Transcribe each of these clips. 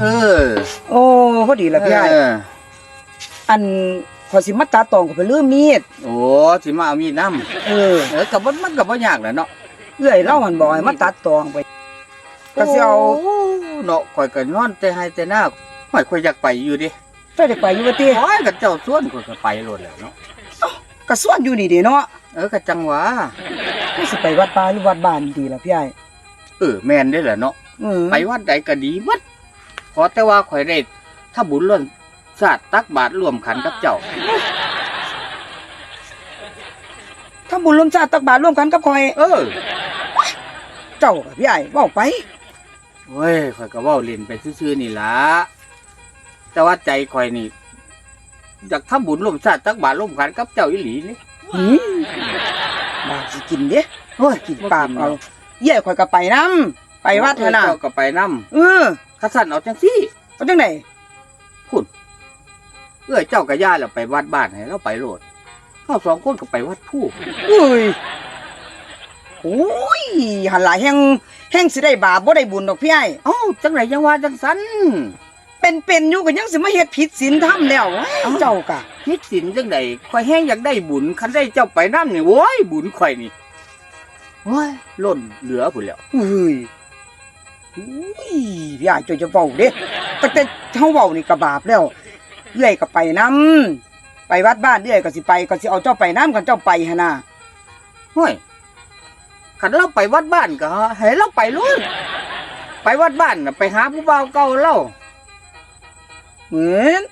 เออโอ้พอดีละพี่ไอ้เอออันขอยสิมาตัดตองก็ไปลืมมีดโอ้สิมาเอามีดนำเออเออกับมันก็บ่ยากแหละเนาะเอื้อยเล่าหันบ่ให้มาตัดตองไป ก็สิเอาโเนาะข่อยก็นอนแต่ให้แต่หน้าข่อยข่อยอยากไปอยู่ดิเจ้าจะไปอยู่ว่าติโอ้ยกับเจ้าส่วนข่อยก็ไปโลดแล้วเนาะก็ส่วนอยู่นี่เด้เนาะเออก็จังหวะก็สิไปวัดป่าหรือวัดบ้านดีล่ะพี่ไอ้เออแม่นได้แหละเนาะเออไปวัดใดก็ดีหมัด ขอแต่ว่าข่อยได้ถ้าบุญล้นศาสตร์ตักบาตรร่วมขันกับเจ้าถ้าบุญรวมชาติตักบาตรร่วมกันกับข่อย เออเจ้ากับพี่ไอ้เว้าไป เว้ยข่อยก็เว้าเล่นไปซื่อๆนี่ล่ะแต่ว่าใจข่อยนี่อยากทำบุญร่วมชาติตักบาตรร่วมขันกับเจ้าอีหลีนี่ หืมบาสิกินเด้โอ้ยกินปากเอาเย่ข่อยก็ไปนํไปวัดเถอะนะเจ้าก็ไปนํเออ ข้าสั่นเอาจังซี่เอาจังไดเอ้ยเจ้ากับย่าแล้วไปวัดบ้านให้เราไปโลดเข้าสองคนก็ไปวัดผู้เอ้ยโอ้ยหันหลายแห่งแห่งสิได้บาปบ่ได้บุญดอกพี่ไอ้เอ้าจังไหนยังว่าจังสันเป็นเป็นอยู่ก็ยังสิมาเฮ็ดผิดศีลธรรมแล้วเว้ยเจ้ากะคิดสินจังไหนข่อยแห้งอยากได้บุญคันได้เจ้าไปน้ำนี่โว้ยบุญข่อยนี่โว้ยล้นเหลือพุ่นแล้วเอ้ย อุ้ยพี่ไอ้เจ้าจะเว้าเด้แต่แต่เฮาเว้านี่ก็บาปแล้วเอื้อยก็ไปนํไปวัดบ้านเอื้อยก็สิไปก็สิเอาเจ้าไปนํกันเจ้าไปหั่นน่ะห้ยคันเราไปวัดบ้านก็ให้เราไปลุ้นไปวัดบ้านไปหาผู้บ่าวเก่าเราเหมือน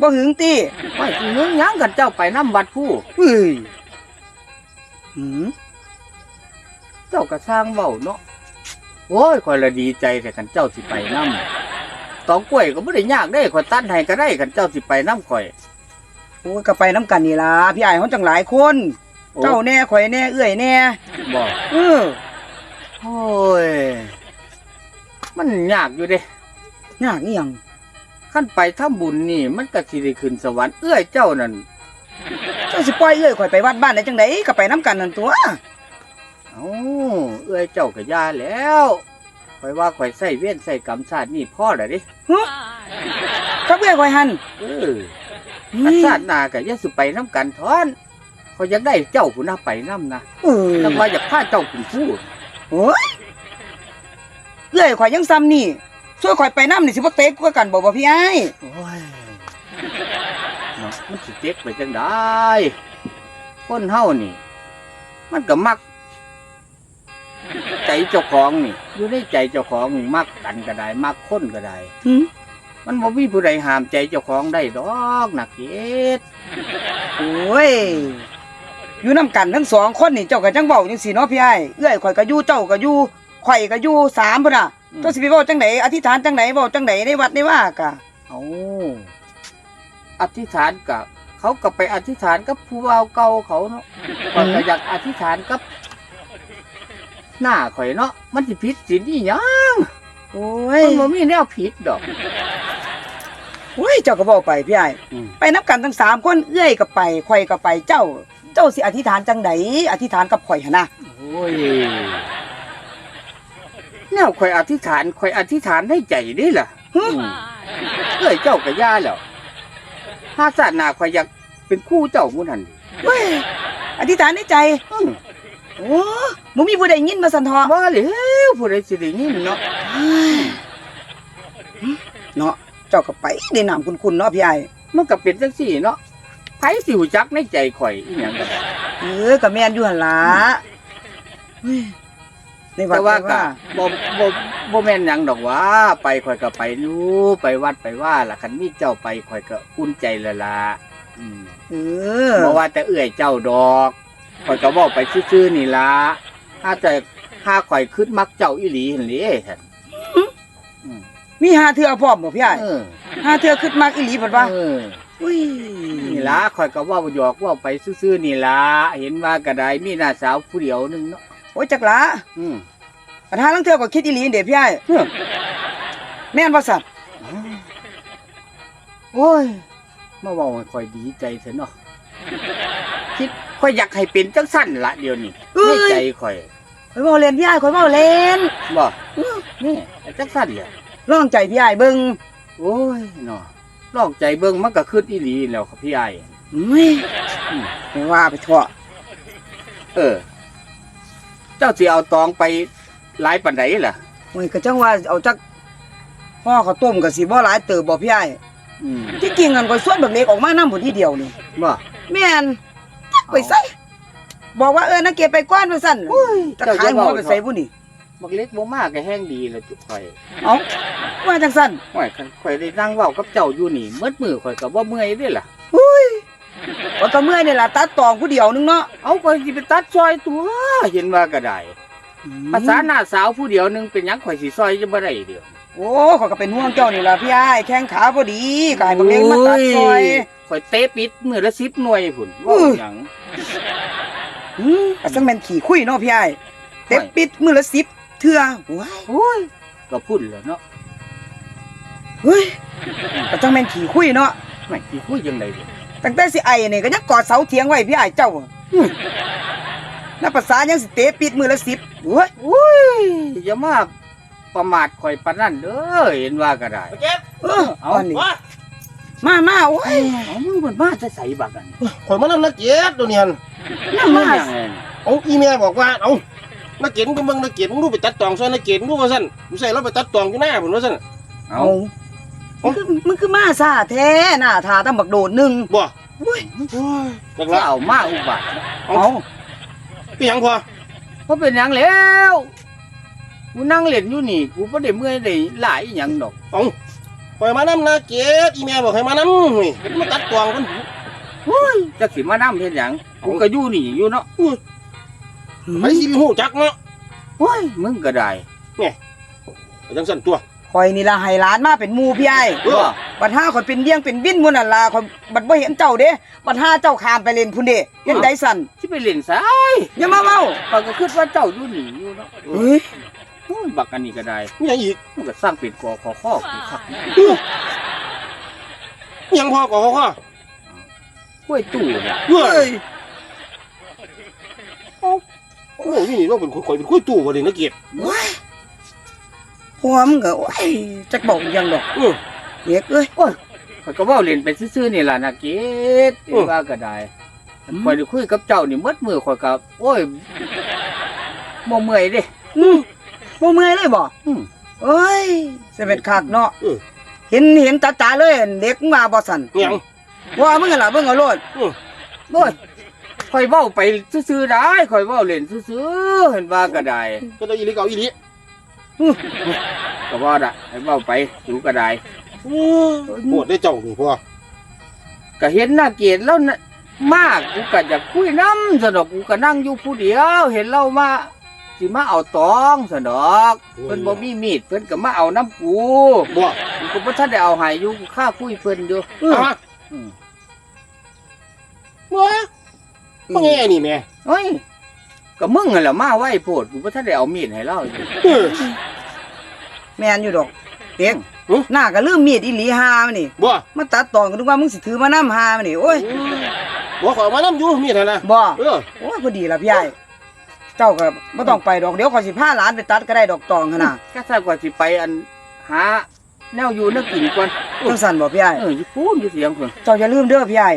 บ่หึงติไม่สิเงื้องหยังกันเจ้าไปน้ำวัดผู้เอ้ยหืมเจ้าก็สร้างเว้าเนาะ โอ้ยข่อยละดีใจแต่กันเจ้าสิไปน้ำตองกล้วยก็ไม่ได้ยากได้ข่อยตัดให้ก็ได้กันเจ้าสิไปน้ำข่อย โอ้ยก็ไปน้ำกันนี่ล่ะพี่ไอ้เฮาจังหลายคน โอ้ เจ้าแน่ข่อยแน่เอื้อยแน่บอกเออโอ้ยมันยากอยู่เด้ยากอีหยังขั้นไปทำบุญนี่ มันก็สิได้ขึ้นสวรรค์เอื้อยเจ้านั่นเจ้าสิปล่อยเอื้อยข่อยไปวัดบ้านได้จังไดก็ไปน้ำกันนั่นตัว เอ้าเอื้อยเจ้าก็ยาแล้วข่อยว่าข่อยใส่เวียนใส่กรรมชาตินี่พ่อแล้วดิกับเอื้อยข่อยหันเอออันชาติหน้าก็อย่าสิไปน้ำกันทอนเขาอยากได้เจ้าผู้น่าไปน้ำนะเออแล้วว่าอยากพาเจ้าเป็นผู้โอ้ยเอื้อยข่อยยังซ้ำนี่ช่วยข่อยไปน้ำนี่สิบ่เตะกว่ากันบ่บ่พี่ไอ้โอ้ยเนาะมันสิเจ๊กไปจังได้คนเฮานี่ มันก็มัก ใจเจ้าของนี่ อยู่ในใจเจ้าของนี่มักกันก็ได้มักคนก็ได้หึมันบ่มีผู้ใดห้ามใจเจ้าของได้ดอกนักเกตโอ้ยอยู่น้ำกันทั้งสองคนนี่เจ้าก็จังเว้าจังซี่เนาะพี่ไอ้เอื้อยข่อยก็อยู่เจ้าก็อยู่ข่อยก็อยู่สามพุ่นน่ะเจ้าสิไปเว้าจังไดอธิษฐานจังไดเว้าจังไดในวัดในว่ากะเอาอธิษฐานกับเขาก็ไปอธิษฐานกับผู้บ่าวเก่าเขาเนาะข่อยก็อยากอธิษฐานกับ หน้าข่อยเนาะมันสิผิดศีลอีหยังโอ้ยมันบ่มีแนวผิดดอก โอ้ยเจ้าก็บอกไปพี่ไอ้อืม ไปนับกันทั้งสามคนเอื้อยก็ไปข่อยก็ไปเจ้า เจ้าสิอธิษฐานจังไดอธิษฐานกับข่อยหนนะโอ้ยแนวข่อยอธิษฐานข่อยอธิษฐานให้ใจได้ล่ะอืมเอ้ยเจ้าก็ย่าแล้วถ้าศาสนาข่อยอยากเป็นคู่เจ้ามู่นั่นดิเว้ยอธิษฐานในใจ อืม โอ้บ่มีผู้ใดยินมาสันทอว่าแล้วผู้ใดสิได้ยินเนาะเนาะเจ้าก็ไปได้นามคุณๆเนาะพี่ไอ้มันก็เป็นจังซี่เนาะไผสิหูจักในใจข่อยอีหยังก็ได้เออก็แม่นอยู่หั่นล่ะเฮ้ยในวัดแต่ว่าในก็บ่บ่บ่แม่นหยังดอกว่า ไปข่อยก็ไปอยู่ไปวัดไปว่าล่ะคันมีเจ้าไปข่อยก็อุ่นใจและล่ะอืมเออเพราะว่าแต่เอื้อยเจ้าดอก ข่อยก็บอกไปซื่อๆนี่ละถ้าแต่ถ้าข่อยขึ้นมักเจ้าอีหลีเห็นหรือท่านอืมมีหาเทื่อพร้อมบ่พี่ไอ้เออหาเทื่อขึ้นมากอีหลีเพิ่นว่าเอออุ้ยนี่ละข่อยก็เว่าหยอกเว่าไปซื่อๆนี่ละเห็นว่าก็ได้มีน้าสาวผู้เดียวหนึงเนาะโอ้ยจักละอืมปัญหาลังเทื่อก็คิดอีหลีเด้พี่ไอ้เฮ้อแม่นบ่สัตว์โอ้ย มาเว่าให้ข่อยดีใจเถอะเนาะคิด ข่อยอยากให้เป็นจังสั้นละเดี๋ยวนี้ในใจข่อยข่อยเว้าเล่นพี่ไอ้ข่อยเว้าเล่นบ่นี่จังสั้นเลยลลองใจพี่อ้ายเบิ่งโอ้ยเนาะลองใจเบิ่งมันก็ขึ้นอีหลีแล้วครับพี่ไอ้อุ้ยไม่ว่าไปทั่วเออ เจ้าสิเอาตองไปหลายปันไดล่ะ โอ้ยก็จังว่าเอาจักห่อข้าวต้มก็สิบ่หลายเติบบ่พี่อ้ายอืมที่จริงกันก็ส่วนบักเล็กออกมานำผู้ที่เดียวนี่บ่แม่นจัก ไปใส่บอกว่าเออนักเก็บไปก้อนว่าซั่นจะขายหัวไปใส่ผู้นี่บักเล็กบ่มากก็แห้งดีแล้วจุข่อยเอ้าว่าจังซั่นข่อยคันข่อยได้นั่งเว้ากับเจ้าอยู่นี่มืดมือข่อยก็บ่เมื่อยเด้ล่ะว่าก็เมื่อยนี่ล่ะตัดตองผู้เดียวนึงเนาะเอาข่อยสิไปตัดซอยตัวเห็นว่าก็ได้ภาษาหน้าสาวผู้เดียวหนึงเป็นหยังข่อยสิซอยจะบ่ได้เดียวโอ้เขาก็เป็นห่วงเจ้านี่ล่ะพี่อ้ายแข้งขาพอดีก็ให้บักเล็กมาตัดซอยข่อยเตะปิดมือละ10หน่วยพุ่นอุ้ว่ายหยัง อืมก็จังแม่นขี้คุยเนาะพี่อ้ายเต็มปิดมือละ10เทื่อว้ายโอ้ยก็พุ่นแล้วเนาะเฮ้ยก็จังแม่นขี้คุยเนาะไม่สิคุยจังได๋ตั้งแต่สิไอ้นี่ก็ยังกอดเสาเถียงไว้พี่อ้ายเจ้าอื้อนับภาษายังสิเตะปิดมือละ10โอ้ยโอ้ยอย่ามาประมาทข่อยปานนั้นเด้อเห็นว่าก็ได้ เก็บเออเอาอันนี้ มามาโอ้ยเอามึงมันมาจะใส่บักอันข่อยมานำนักเก็บตัวเนียนน้ำมาอย่างไงเอาอีเมียบอกว่าเอานักเก็บมึงก็เบิ่งนักเก็บมึงดูไปตัดตองซอยนักเก็บมึงดูว่าซั่นกูใส่เราไปตัดตองอยู่หน้าพุ่นว่าซั่นเอาเอามึงคือมึงคือมาซาแท้หน้าทาตั้งบักโดดหนึงบ่อุ้ยโอ้ยจักก็ละเอามาอุบัติเอาเอาพี่หยังพอเพราะเป็นหยังแล้วกูนั่งเล่นอยู่นี่กูบ่ได้เมื่อยได้หลายหยังดอกเอาข่ อยมานำนักเก็บอีเมียบอกให้มานำนี่เห็นมาตัดตองกันโอ้ยจักสิมานํเฮ็ดหยังกูก็อยู่นี่อยู่เนาะไปสิไปฮู้จักเนาะโอ้ยมึงก็ได้จังซั่นตัวคอยนี่ละให้หลานมาเป็นหมู่พี่ไอ้เออบัดห้าคอยเป็นเลี้ยงเป็นวินมุ่นนั่นล่ะคอยบัดบ่เห็นเจ้าเด้บัดห้าเจ้าข้ามไปเล่นพุ่นเด้ยังไดสั่นสิไปเล่นซะอย่ามาเว้าข้อยก็คิดว่าเจ้าอยู่นี่อยู่เนาะเฮ้ย โอ้ยบักอันนี้ก็ได้มีหยังอีกมันก็สร้างเป็นกอขอข้อกูคักนะมีหยังพอก็พอข้อกล้วยตู้เนี่ยเฮ้ยโอ้ยนี่เราเป็นข่อยเป็นคุยตู้บ่ได้นักเก็บว้ายพวมึงก็โอ้ยจักบอกอีหยังดอกเออ เด็กเอ้ยข้อยก็เว้าเล่นไปซื่อๆนี่ล่ะนะเกดอืมว่าก็ได้ข้อยได้คุยกับเจ้านี่หมดมือข้อยก็โอ้ยบ่เมื่อยเด้ อืม บ่เมื่อยเลยบ่อืมเอ้ยสิเป็นคักเนาะเออเห็นเห็นจ๋าๆเลยเด็กมึงมาบ่สั่นมีหยัง ว่ามึงหั่นล่ะเบิ่งเอาโลดโอ้ยข่อยเว้าไปซื่อๆได้ข่อยเว้าเล่นซื่อๆเห็นว่าก็ได้ก็ได้อีหลีเก่าอีหลีก็ว่าได้ให้เว้าไปอยู่ก็ได้โอ้ยโหดได้เจ้านี่พ่อก็เห็นหน้าเกดแล้วนะมากกูก็จะคุยน้ำสนอกกูก็นั่งอยู่ผู้เดียว เห็นเรามา สิมาเอาตองสนอกเพิ่นบ่มีมีดเพิ่นก็มาเอาน้ำกูบ่กูก็บ่ทันได้เอาให้อยู่กูฆ่าคุยเพิ่นอยู่เอามาอืมบ่บ่แง่นี่แม่เฮ้ยก็มึงนั่นแหละมาไว้โพดกูบ่ทันได้เอามีดให้เราอยู่เออแม่นอยู่ดอกเด็กอือหน้าก็ลืมมีดอีหลีหามันนี่บ่มาตัดตอนก็นึกว่ามึงสิถือมานํหามันนี่โอ้ยบ่ขอมานำอยู่มีดนั่นน่ะบ่เออโอ้ยพอดีละพี่ใหญ่ เจ้าก็บ่ต้องไปดอกเดี๋ยวขอยสิพาหลานไปตัดก็ได้ดอกตองหั่นน่ะก็ถ้ากว่าสิไปอันหาแนวอยู่แนวกินก่อนจังซั่นบ่พี่ใหญ่เอออยู่พูนอยู่เสียงเพิ่นเจ้าอย่าลืมเด้อพี่ใหญ่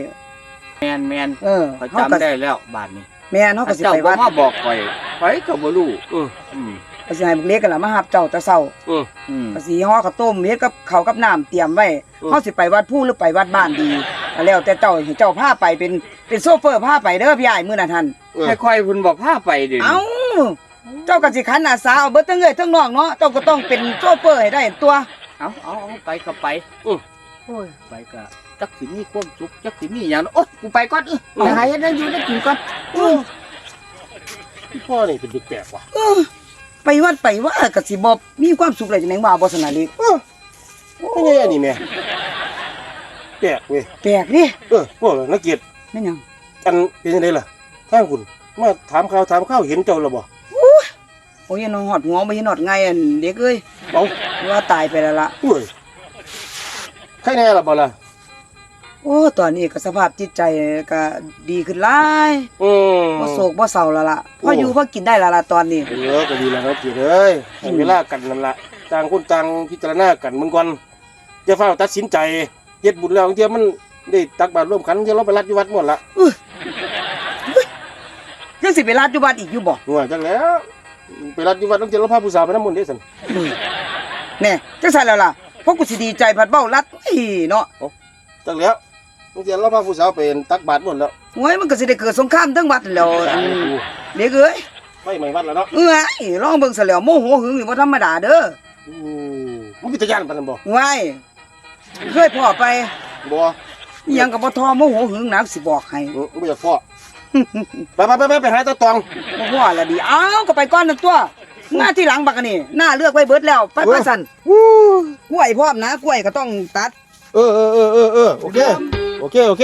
แม่นแม่นเออข้อยเฮาก็จำได้แล้วบาดนี้แม่นเฮาก็สิเจ้าไปบ่วัดมาบอกข่อยข่อยก็บ่รู้อืออืมก็สิให้บุกเล็กกันล่ะมารับเจ้าแต่เช้าอืออืมก็สิห่อข้าวต้มเฮ็ดกับข้าวกับน้ำเตรียมไว้อืมเฮาสิไปวัดผู้หรือไปวัดบ้านดีก็ แล้วแต่เจ้าให้เจ้าพาไปเป็นเป็นโซเฟอร์พาไปเด้อพี่ใหญ่มื้อนั้นท่านเออ ให้ข่อยเพิ่นบอกพาไปเด้เอ้าเจ้าก็สิขันอาสาเอาเบิดทั้งเอ้ยทั้งน้องเนาะเจ้าก็ต้องเป็นโซเฟอร์ให้ได้ตัว เอาเอาเอาไปก็ไปอือโอ้ยไปก็จักสิมีความสุขจักสิมีหยังเนาะโอ้ยกูไปก่อนเออไปหาเฮ็ดนั่นอยู่ได้กินก่อนเออพ่อนี่เป็นแปลกๆว่ะเออไปวัดไปว่าก็สิบ่มีความสุขเลยจังได๋ว่าบ่สนาลิเออบ่แง่นี่แม่ แปลกเว้ยแปลกดิเออพวกนักเกียรติแม่นหยังอันเป็นจังไดล่ะทางคุณมาถามข่าวถามข่าวเห็นเจ้าแล้วบ่โอ้ยน้องหอดหัวบ่เห็นหอดไงอันเด็กเอ้ยเอาว่าตายไปแล้วล่ะเฮ้ยใครแน่ล่ะบ่ล่ะโอ้ตอนนี้ก็สภาพจิตใจก็ดีขึ้นหลายอืมบ่โศกบ่เศร้าแล้วล่ะพอโอ้อยู่พอกินได้แล้วล่ะตอนนี้เออก็ดีแล้วนะพี่เอ้ยให้เวลากันนั่นละต่างคนต่างพิจารณากันมึงก่อนอย่าเฝ้าวตัดสินใจ เฮ็ดบุญแล้วบางเทียมันได้ตักบาตรร่วมกันเดี๋ยเราไปรัดอยู่วัดหมดละยังสิไปลาดอยู่บ้านอีกอยู่บ่หัวจังแล้ว ไปรัดอยู่วัดต้องเจอเราพาผู้สาวไปน้ำมนต์เด้สันแน่จังซั่นแล้วล่ะเพราะกูสิดีใจผัดเบ้ารัดอีเนาะจังแล้วต้องเจอเราพาผู้สาวไปตักบาตรหมดแล้วโอ้ยมันก็สิได้เกิดสงครามทั้งวัดแล้วเด็กเอ้ยไม่ไม่วัดแล้วเนาะเอ้ยลองเบิ่งซะแล้วโมโหหึงนี่บ่ธรรมดาเด้อมันเป็นตะยานปานนั้นบ่ว้ เคยพ่อไปบ่อิหยังก็บ่ทอโมโหหึงนะสิบอกให้อืมบ่อยากพ่อ ไปไปไปไปไปหาตาตอง บ่พ่อละดีเอ้าก็ไปก่อนนั่นตัวหน้าที่หลังบักอันนี่หน้าเลือกไว้เบิดแล้วไปไปสั่นวู้กล้วยพร้อมนะกล้วยก็ต้องตัด เออเออเออเออเออโอเค โอเค โอเค